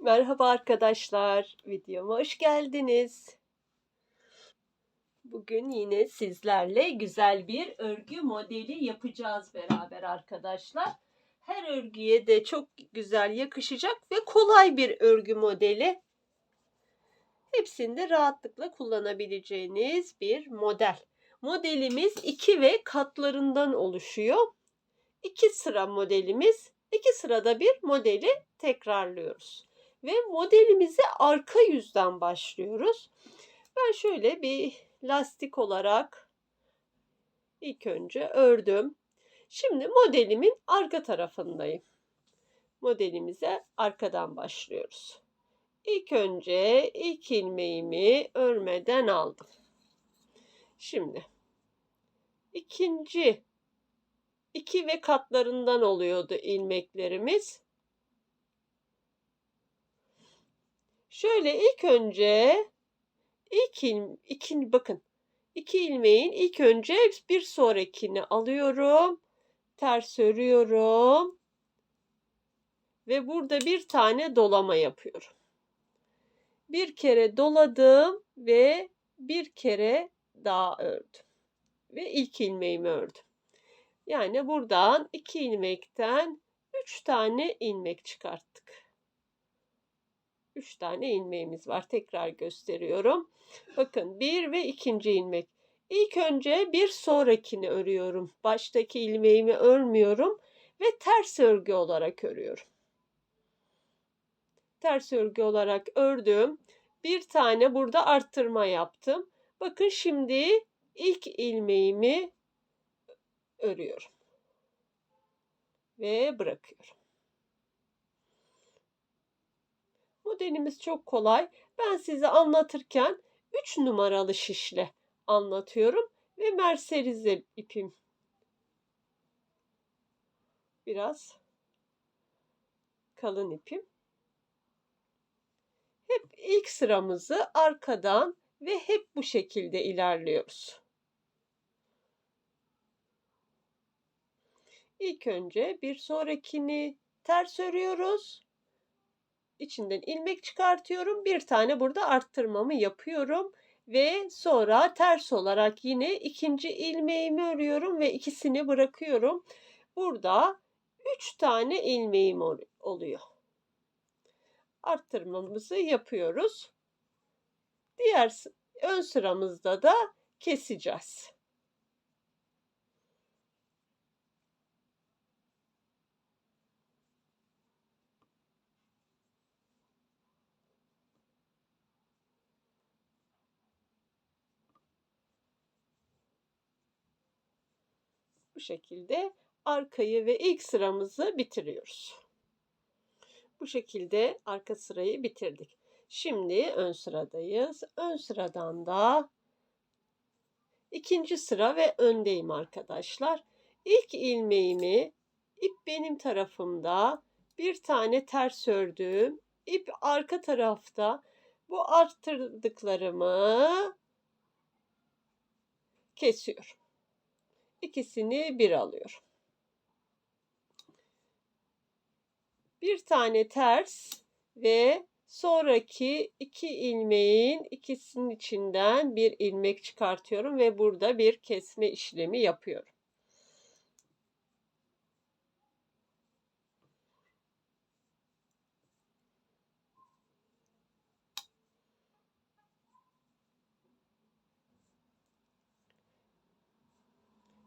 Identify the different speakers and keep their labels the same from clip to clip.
Speaker 1: Merhaba arkadaşlar, videoma hoş geldiniz. Bugün yine sizlerle güzel bir örgü modeli yapacağız beraber arkadaşlar. Her örgüye de çok güzel yakışacak ve kolay bir örgü modeli. Hepsinde rahatlıkla kullanabileceğiniz bir model. Modelimiz iki ve katlarından oluşuyor. İki sıra modelimiz. iki sırada bir modeli tekrarlıyoruz ve modelimize arka yüzden başlıyoruz. Ben şöyle bir lastik olarak ilk önce ördüm. Şimdi modelimin arka tarafındayım. Modelimize arkadan başlıyoruz. İlk önce ilk ilmeğimi örmeden aldım. Şimdi ikinci iki ve katlarından oluyordu ilmeklerimiz. Şöyle ilk önce ilk il, iki, bakın iki ilmeğin ilk önce bir sonrakini alıyorum. Ters örüyorum. Ve burada bir tane dolama yapıyorum. Bir kere doladım ve bir kere daha ördüm. Ve ilk ilmeğimi ördüm. Yani buradan iki ilmekten üç tane ilmek çıkarttık. 3 tane ilmeğimiz var. Tekrar gösteriyorum. Bakın bir ve ikinci ilmek. İlk önce bir sonrakini örüyorum. Baştaki ilmeğimi örmüyorum ve ters örgü olarak örüyorum. Ters örgü olarak ördüm. Bir tane burada arttırma yaptım. Bakın şimdi ilk ilmeğimi örüyorum. Ve bırakıyorum. Modelimiz çok kolay. Ben size anlatırken 3 numaralı şişle anlatıyorum ve merserize ipim. Biraz kalın ipim. Hep ilk sıramızı arkadan ve hep bu şekilde ilerliyoruz. İlk önce bir sonrakini ters örüyoruz içinden ilmek çıkartıyorum. Bir tane burada arttırmamı yapıyorum ve sonra ters olarak yine ikinci ilmeğimi örüyorum ve ikisini bırakıyorum. Burada 3 tane ilmeğim oluyor. Arttırmamızı yapıyoruz. Diğer ön sıramızda da keseceğiz. Bu şekilde arkayı ve ilk sıramızı bitiriyoruz. Bu şekilde arka sırayı bitirdik. Şimdi ön sıradayız. Ön sıradan da ikinci sıra ve öndeyim arkadaşlar. İlk ilmeğimi ip benim tarafımda bir tane ters ördüm. İp arka tarafta bu arttırdıklarımı kesiyorum. İkisini bir alıyorum. Bir tane ters ve sonraki iki ilmeğin ikisinin içinden bir ilmek çıkartıyorum ve burada bir kesme işlemi yapıyorum.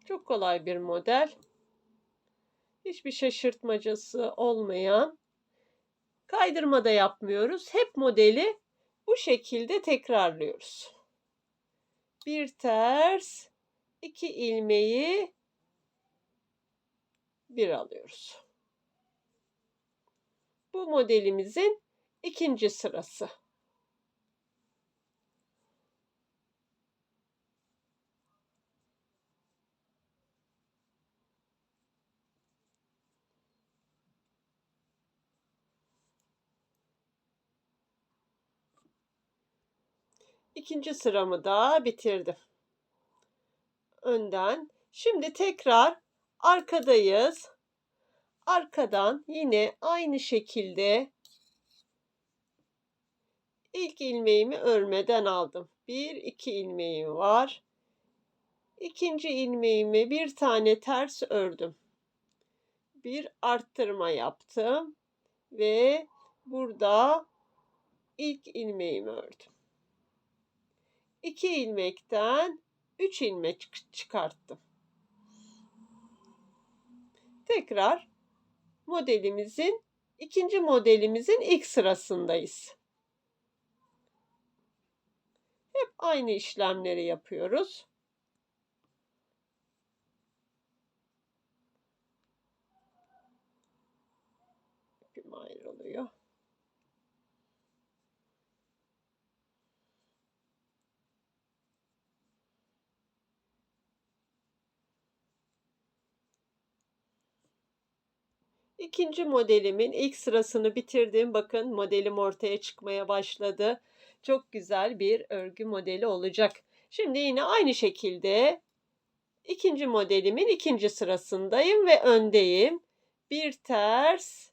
Speaker 1: Çok kolay bir model. Hiçbir şaşırtmacası olmayan. Kaydırma da yapmıyoruz. Hep modeli bu şekilde tekrarlıyoruz. Bir ters, iki ilmeği bir alıyoruz. Bu modelimizin ikinci sırası. İkinci sıramı da bitirdim. Önden. Şimdi tekrar arkadayız. Arkadan yine aynı şekilde İlk ilmeğimi örmeden aldım. Bir, iki ilmeğim var. İkinci ilmeğimi bir tane ters ördüm. Bir arttırma yaptım ve burada ilk ilmeğimi ördüm. İki ilmekten üç ilmek çıkarttım. Tekrar modelimizin ikinci modelimizin ilk sırasındayız. Hep aynı işlemleri yapıyoruz. İpim ayrılıyor. İkinci modelimin ilk sırasını bitirdim. Bakın modelim ortaya çıkmaya başladı. Çok güzel bir örgü modeli olacak. Şimdi yine aynı şekilde ikinci modelimin ikinci sırasındayım ve öndeyim. Bir ters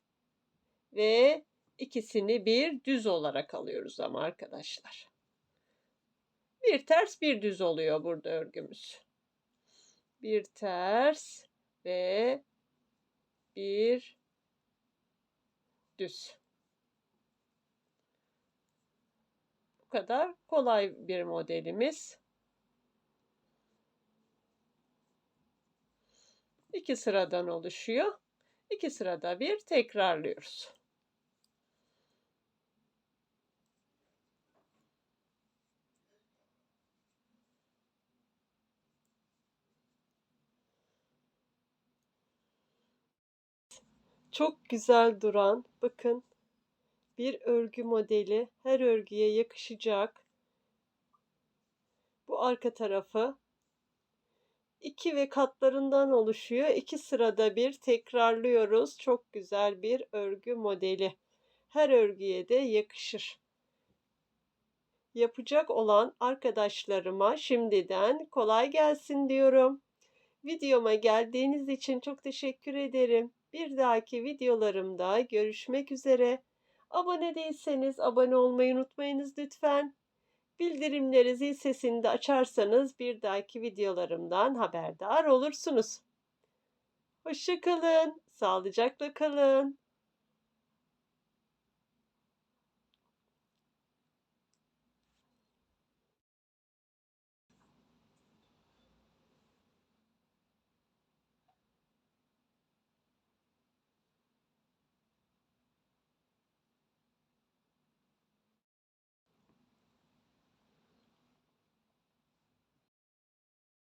Speaker 1: ve ikisini bir düz olarak alıyoruz ama arkadaşlar. Bir ters bir düz oluyor burada örgümüz. Bir ters ve bir düz. Bu kadar kolay bir modelimiz. İki sıradan oluşuyor. İki sırada bir tekrarlıyoruz. Çok güzel duran, bakın bir örgü modeli her örgüye yakışacak. Bu arka tarafı iki ve katlarından oluşuyor. İki sırada bir tekrarlıyoruz. Çok güzel bir örgü modeli. Her örgüye de yakışır. Yapacak olan arkadaşlarıma şimdiden kolay gelsin diyorum. Videoma geldiğiniz için çok teşekkür ederim. Bir dahaki videolarımda görüşmek üzere. Abone değilseniz abone olmayı unutmayınız lütfen. Bildirimleri zil sesini de açarsanız bir dahaki videolarımdan haberdar olursunuz. Hoşçakalın, sağlıcakla kalın.